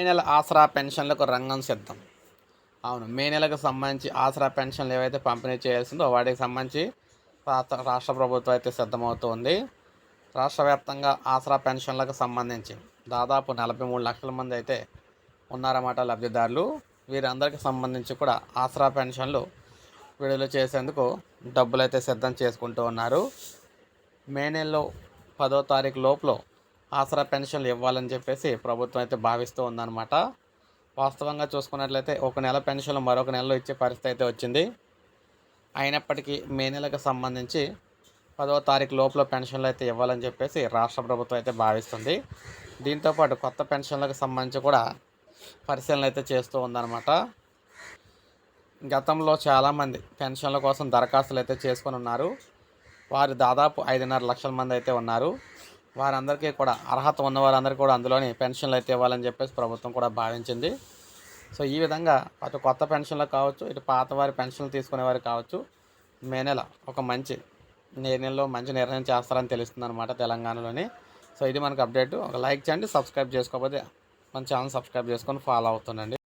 మే నెల ఆసరా పెన్షన్లకు రంగం సిద్ధం. అవును మే నెలకు సంబంధించి ఆసరా పెన్షన్లు ఏవైతే పంపిణీ చేయాల్సిందో వాటికి సంబంధించి రాష్ట్ర రాష్ట్ర ప్రభుత్వం అయితే సిద్ధమవుతుంది. రాష్ట్ర వ్యాప్తంగా ఆసరా పెన్షన్లకు సంబంధించి దాదాపు నలభై మూడు లక్షల మంది అయితే ఉన్నారన్నమాట లబ్ధిదారులు. వీరందరికీ సంబంధించి కూడా ఆసరా పెన్షన్లు విడుదల చేసేందుకు డబ్బులు అయితే సిద్ధం చేసుకుంటూ ఉన్నారు. మే నెలలో పదో తారీఖు లోపల ఆసరా పెన్షన్లు ఇవ్వాలని చెప్పేసి ప్రభుత్వం అయితే భావిస్తూ ఉందన్నమాట. వాస్తవంగా చూసుకున్నట్లయితే ఒక నెల పెన్షన్లు మరొక నెలలో ఇచ్చే పరిస్థితి అయితే వచ్చింది. అయినప్పటికీ మే నెలకు సంబంధించి పదవ తారీఖు లోపల పెన్షన్లు అయితే ఇవ్వాలని చెప్పేసి రాష్ట్ర ప్రభుత్వం అయితే భావిస్తుంది. దీంతోపాటు కొత్త పెన్షన్లకు సంబంధించి కూడా పరిశీలన అయితే చేస్తూ ఉందన్నమాట. గతంలో చాలామంది పెన్షన్ల కోసం దరఖాస్తులు అయితే చేసుకొని ఉన్నారు. వారు దాదాపు ఐదున్నర లక్షల మంది అయితే ఉన్నారు. వారందరికీ కూడా అర్హత ఉన్న వారందరికీ కూడా అందులోని పెన్షన్లు అయితే ఇవ్వాలని చెప్పేసి ప్రభుత్వం కూడా భావించింది. సో ఈ విధంగా అటు కొత్త పెన్షన్లు కావచ్చు ఇటు పాత వారి పెన్షన్లు తీసుకునే వారు కావచ్చు మే నెల ఒక మంచి నే నెలలో మంచి నిర్ణయం చేస్తారని తెలుస్తుంది అనమాట తెలంగాణలోని. సో ఇది మనకు అప్డేట్. ఒక లైక్ చేయండి సబ్స్క్రైబ్ చేసుకోకపోతే మన ఛానల్ సబ్స్క్రైబ్ చేసుకొని ఫాలో అవుతుండండి.